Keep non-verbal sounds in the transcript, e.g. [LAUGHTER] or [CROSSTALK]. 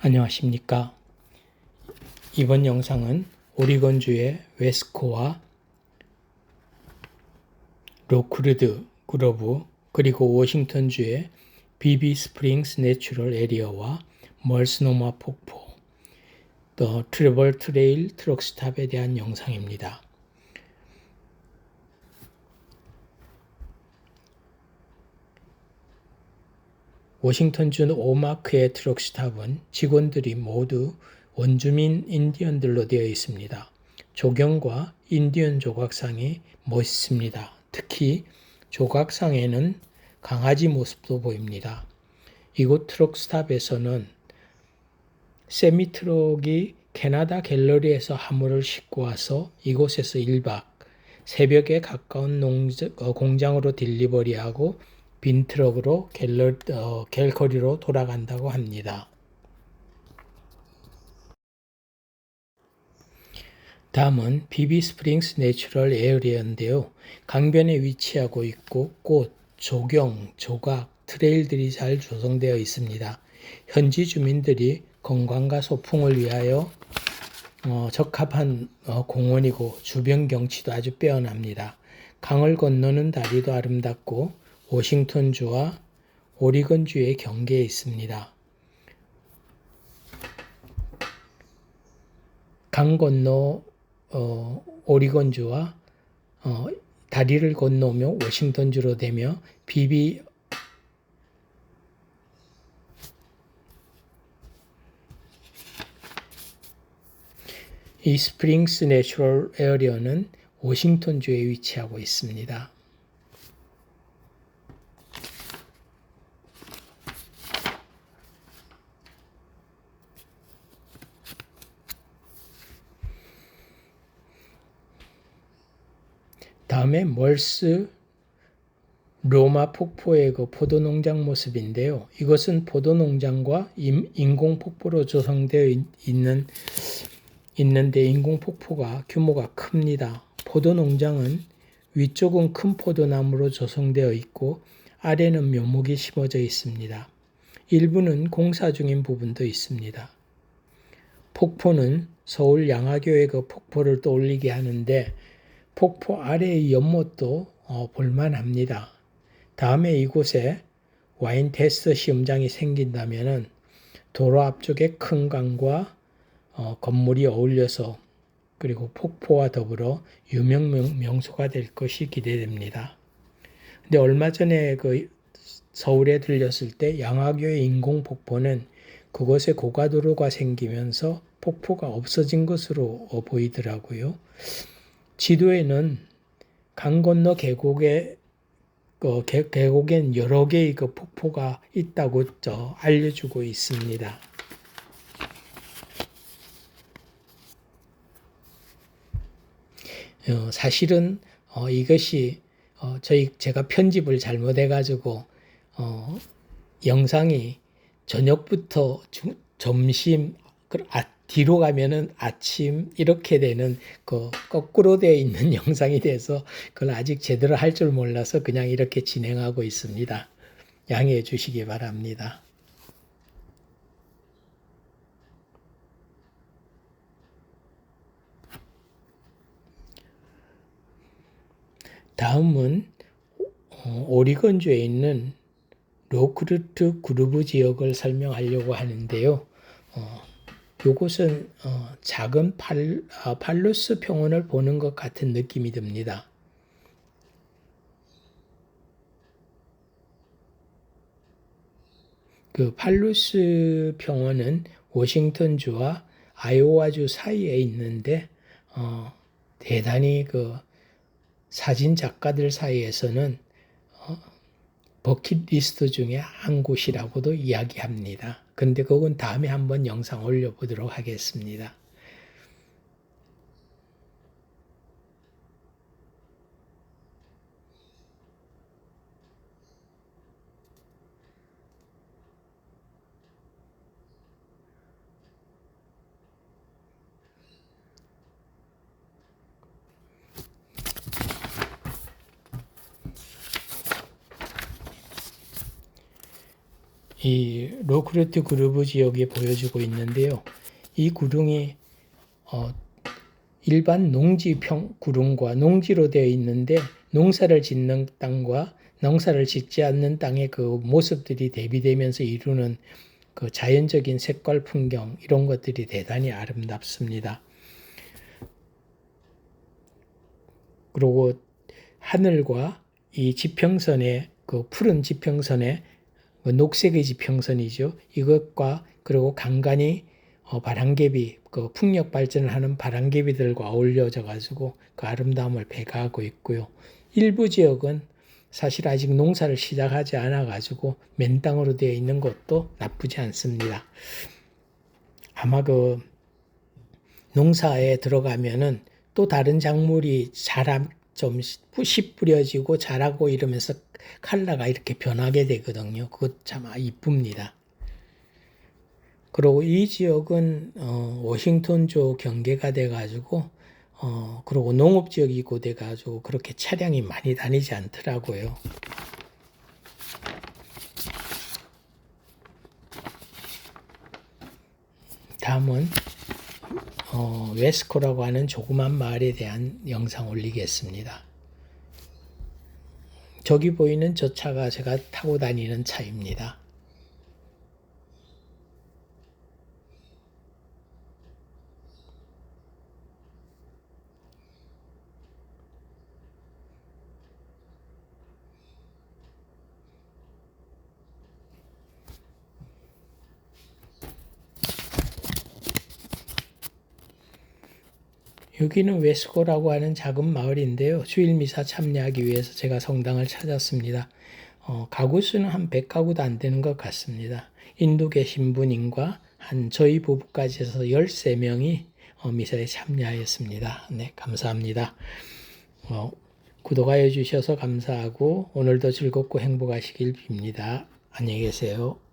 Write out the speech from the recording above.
안녕하십니까. 이번 영상은 오리건주의 웨스코와 로크르드 그로브 그리고 워싱턴주의 비비 스프링스 내추럴 에리어와 멀스노마 폭포 더 트래블 트레일 트럭스탑에 대한 영상입니다. 워싱턴주 오마크의 트럭스탑은 직원들이 모두 원주민 인디언들로 되어 있습니다. 조경과 인디언 조각상이 멋있습니다. 특히 조각상에는 강아지 모습도 보입니다. 이곳 트럭스탑에서는 세미트럭이 캐나다 갤러리에서 화물을 싣고 와서 이곳에서 1박 새벽에 가까운 농장, 어, 공장으로 딜리버리하고 빈 트럭으로 갤러, 어, 갤거리로 돌아간다고 합니다. 다음은 비비 스프링스 내추럴 에어리어인데요. 강변에 위치하고 있고 꽃, 조경, 조각, 트레일들이 잘 조성되어 있습니다. 현지 주민들이 건강과 소풍을 위하여 어, 적합한 어, 공원이고 주변 경치도 아주 빼어납니다. 강을 건너는 다리도 아름답고 워싱턴주와 오리건주의 경계에 있습니다. 강 건너 어, 오리건주와 어, 다리를 건너며 워싱턴주로 되며 비비 이 스프링스 내추럴 에어리어는 워싱턴주에 위치하고 있습니다. 다음에 멀스 로마 폭포의 그 포도 농장 모습인데요. 이것은 포도 농장과 인공 폭포로 조성되어 있는 있는데 인공 폭포가 규모가 큽니다. 포도 농장은 위쪽은 큰 포도나무로 조성되어 있고 아래는 묘목이 심어져 있습니다. 일부는 공사 중인 부분도 있습니다. 폭포는 서울 양화교의 그 폭포를 떠올리게 하는데 폭포 아래의 연못도 어, 볼만합니다. 다음에 이곳에 와인 테스트 시험장이 생긴다면 도로 앞쪽에 큰 강과 어, 건물이 어울려서 그리고 폭포와 더불어 유명 명소가 될 것이 기대됩니다. 근데 얼마 전에 그 서울에 들렸을 때 양화교의 인공 폭포는 그곳에 고가도로가 생기면서 폭포가 없어진 것으로 어, 보이더라고요. 지도에는 강 건너 계곡에 그 계곡엔 여러 개의 그 폭포가 있다고 저 알려주고 있습니다. 어, 사실은 어, 이것이 어, 저희 제가 편집을 잘못해 가지고 어, 영상이 저녁부터 주, 점심 그 아, 뒤로 가면은 아침 이렇게 되는 그 거꾸로 되어 있는 [LAUGHS] 영상이 돼서 그걸 아직 제대로 할 줄 몰라서 그냥 이렇게 진행하고 있습니다. 양해해 주시기 바랍니다. 다음은 어, 오리건주에 있는 로크루트 그루브 지역을 설명하려고 하는데요. 어, 이곳은 어, 작은 팔, 아, 팔루스 평원을 보는 것 같은 느낌이 듭니다. 그 팔루스 평원은 워싱턴주와 아이오와주 사이에 있는데 어, 대단히 그 사진 작가들 사이에서는 어, 버킷리스트 중에 한 곳이라고도 이야기합니다. 근데 그건 다음에 한번 영상 올려보도록 하겠습니다. 이 로크루트 그루브 지역에 보여주고 있는데요. 이 구릉이 어, 일반 농지 평 구릉과 농지로 되어 있는데 농사를 짓는 땅과 농사를 짓지 않는 땅의 그 모습들이 대비되면서 이루는 그 자연적인 색깔 풍경 이런 것들이 대단히 아름답습니다. 그리고 하늘과 이 지평선의 그 푸른 지평선의 그 녹색의 지평선이죠. 이것과 그리고 간간히 어, 바람개비 그 풍력 발전을 하는 바람개비들과 어울려져 가지고 그 아름다움을 배가하고 있고요. 일부 지역은 사실 아직 농사를 시작하지 않아 가지고 맨 땅으로 되어 있는 것도 나쁘지 않습니다. 아마 그 농사에 들어가면은 또 다른 작물이 자라 좀 씨 뿌려지고 자라고 이러면서 칼라가 이렇게 변하게 되거든요. 그것 참 이쁩니다. 그리고 이 지역은 어, 워싱턴주 경계가 돼가지고 어, 그리고 농업 지역이고 돼가지고 그렇게 차량이 많이 다니지 않더라고요. 다음은 어, 웨스코라고 하는 조그만 마을에 대한 영상 올리겠습니다. 저기 보이는 저 차가 제가 타고 다니는 차입니다. 여기는 웨스코라고 하는 작은 마을인데요. 주일 미사 참여하기 위해서 제가 성당을 찾았습니다. 어, 가구 수는 한 100가구도 안 되는 것 같습니다. 인도 계 신부님과 한 저희 부부까지 해서 13명이 어, 미사에 참여하였습니다. 네, 감사합니다. 어, 구독하여 주셔서 감사하고 오늘도 즐겁고 행복하시길 빕니다. 안녕히 계세요.